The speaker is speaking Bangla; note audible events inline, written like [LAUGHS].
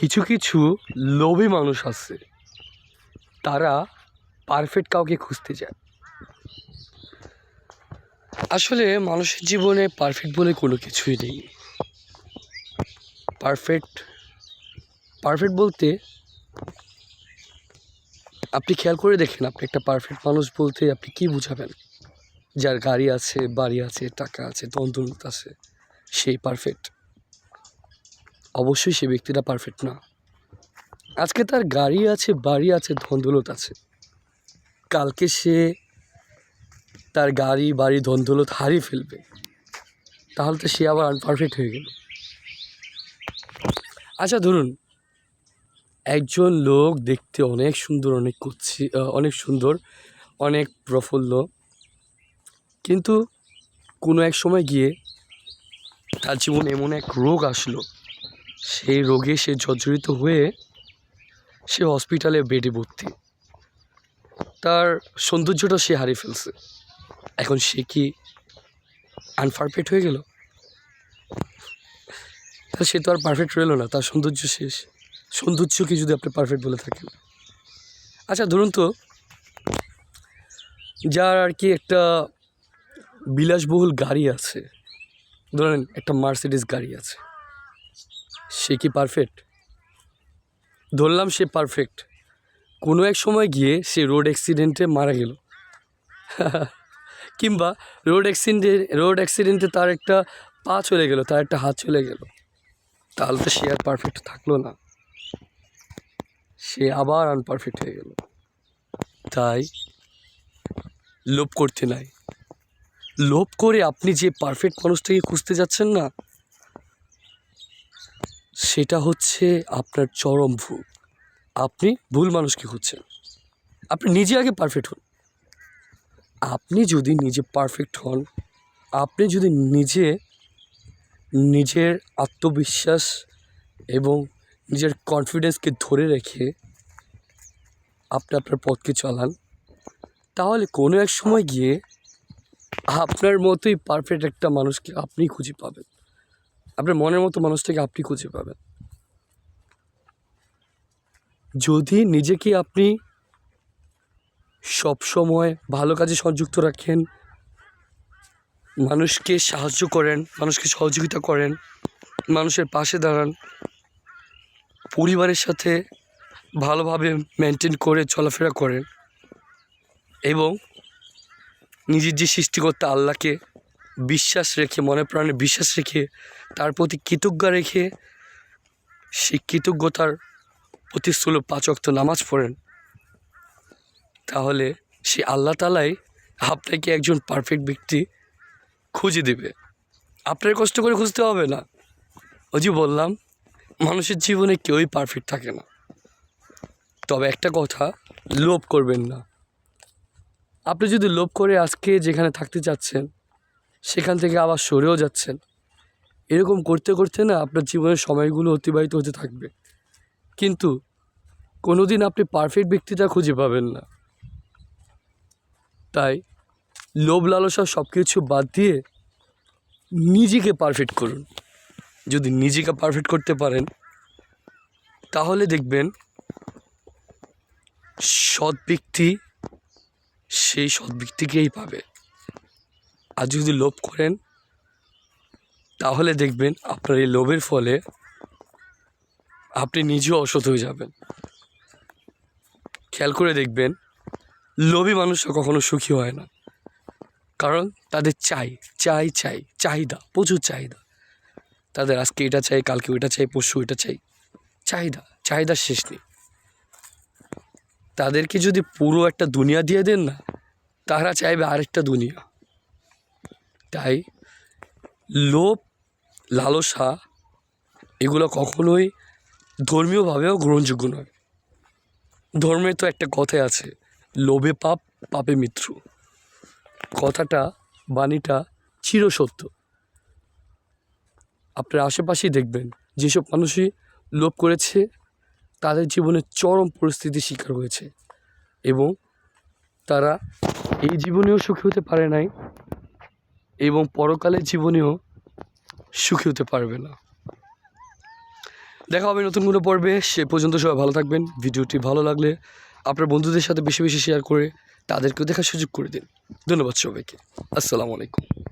কিছু কিছু লোভী মানুষ আছে। তারা পারফেক্ট কাউকে খুঁজতে যায়। আসলে মানুষের জীবনে পারফেক্ট বলে কোনো কিছুই নেই। পারফেক্ট পারফেক্ট বলতে আপনি খেয়াল করে দেখেন, আপনি একটা পারফেক্ট মানুষ বলতে আপনি কি বুঝাবেন? যার গাড়ি আছে, বাড়ি আছে, টাকা আছে দ্বন্দ্বলত আছে সেই পারফেক্ট অবশ্যই সে ব্যক্তিটা পারফেক্ট না। আজকে তার গাড়ি আছে বাড়ি আছে ধন্দলত আছে। কালকে সে তার গাড়ি বাড়ি ধন্দলত হারিয়ে ফেলবে। তাহলে তো সে আবার আনপারফেক্ট হয়ে গেল। আচ্ছা ধরুন একজন লোক দেখতে অনেক সুন্দর অনেক আহ, অনেক সুন্দর অনেক প্রফুল্ল। কিন্তু কোনো এক সময় গিয়ে তার জীবনে এমন এক রোগ আসলো সেই রোগে সে জর্জরিত হয়ে সে হসপিটালে বেডে ভর্তি। তার সৌন্দর্যটা সে হারিয়ে ফেলছে। এখন সে কি আনপারফেক্ট হয়ে গেল? তাহলে সে তো আর পারফেক্ট রইল না, তার সৌন্দর্য শেষ। সৌন্দর্যকে যদি আপনি পারফেক্ট বলে থাকেন। আচ্ছা ধরুন তো, যার আর কি একটা বিলাসবহুল গাড়ি আছে। ধরেন একটা মার্সিডিস গাড়ি আছে। সে কি পারফেক্ট ধরলাম সে পারফেক্ট কোনো এক সময় গিয়ে সে রোড অ্যাক্সিডেন্টে মারা গেল। [LAUGHS] কিংবা রোড অ্যাক্সিডেন্টে রোড অ্যাক্সিডেন্টে তার একটা পা চলে গেল, তার একটা হাত চলে গেল। তাহলে তো সে আর পারফেক্ট থাকল না। সে আবার আনপারফেক্ট হয়ে গেল। তাই লোভ করতে নাই। লোভ করে আপনি যে পারফেক্ট মানুষটাকে খুঁজতে যাচ্ছেন না সেটা হচ্ছে আপনার চরম ভুল। আপনি ভুল মানুষকে খুঁজছেন। আপনি নিজে আগে পারফেক্ট হন। আপনি যদি নিজে পারফেক্ট হন, আপনি যদি নিজে নিজের আত্মবিশ্বাস এবং নিজের কনফিডেন্সকে ধরে রেখে আপনি আপনার পথকে চালান, তাহলে কোনো এক সময় গিয়ে আপনার মতোই পারফেক্ট একটা মানুষকে আপনি খুঁজে পাবেন। আপনার মনের মতো মানুষটাকে আপনি খুঁজে পাবেন। যদি নিজেকে আপনি সব সময় ভালো কাজে সংযুক্ত রাখেন, মানুষকে সাহায্য করেন, মানুষকে সহযোগিতা করেন, মানুষের পাশে দাঁড়ান, পরিবারের সাথে ভালোভাবে মেনটেন করে চলাফেরা করেন এবং নিজের যে সৃষ্টিকর্তা আল্লাহকে বিশ্বাস রেখে, মনে প্রাণে বিশ্বাস রেখে, তার প্রতি কৃতজ্ঞ রেখে, সেই কৃতজ্ঞতার প্রতি স্থূল পাঁচ অক্ত নামাজ পড়েন। তাহলে সে আল্লাহ তালাই আপনাকে একজন পারফেক্ট ব্যক্তি খুঁজে দেবে। আপনার কষ্ট করে খুঁজতে হবে না। যে বললাম, মানুষের জীবনে কেউই পারফেক্ট থাকে না। তবে একটা কথা, লোভ করবেন না। আপনি যদি লোভ করে আজকে যেখানে থাকতে চাচ্ছেন সেখান থেকে আবার সরেও যাচ্ছেন। এরকম করতে করতে না আপনার জীবনের সময়গুলো অতিবাহিত হতে থাকবে। কিন্তু কোনো দিন আপনি পারফেক্ট ব্যক্তিটা খুঁজে পাবেন না। তাই লোভ লালসা সব কিছু বাদ দিয়ে নিজেকে পারফেক্ট করুন। যদি নিজেকে পারফেক্ট করতে পারেন, তাহলে দেখবেন সৎ ব্যক্তি সেই সৎ ব্যক্তিকেই পাবে। আর যদি লোভ করেন, তাহলে দেখবেন আপনার এই লোভের ফলে আপনি নিজেও অসৎ হয়ে যাবেন। খেয়াল করে দেখবেন, লোভী মানুষরা কখনো সুখী হয় না। কারণ তাদের চাই চাই চাই, চাহিদা, প্রচুর চাহিদা। তাদের আজকে এটা চাই, কালকে ওইটা চাই, পরশু এটা চাই। চাহিদা, চাহিদার শেষ নেই। তাদেরকে যদি পুরো একটা দুনিয়া দিয়ে দেন না, তারা চাইবে আরেকটা দুনিয়া। তাই লোভ, লালসা এগুলো কখনোই ধর্মীয়ভাবেও গ্রহণযোগ্য নয়। ধর্মে তো একটা কথাই আছে, লোভে পাপ, পাপে মৃত্যু। কথাটা, বাণীটা চিরসত্য। আপনার আশেপাশেই দেখবেন, যেসব মানুষই লোভ করেছে, তাদের জীবনে চরম পরিস্থিতির শিকার হয়েছে এবং তারা এই জীবনেও সুখী হতে পারে নাই। এবং পরকালের জীবনেও সুখী হতে পারবে না। দেখা হবে নতুন কোনো পর্বে। সে পর্যন্ত সবাই ভালো থাকবেন। ভিডিওটি ভালো লাগলে আপনার বন্ধুদের সাথে বেশি বেশি শেয়ার করে তাদেরকেও দেখার সুযোগ করে দিন। ধন্যবাদ সবাইকে। আসসালামু আলাইকুম।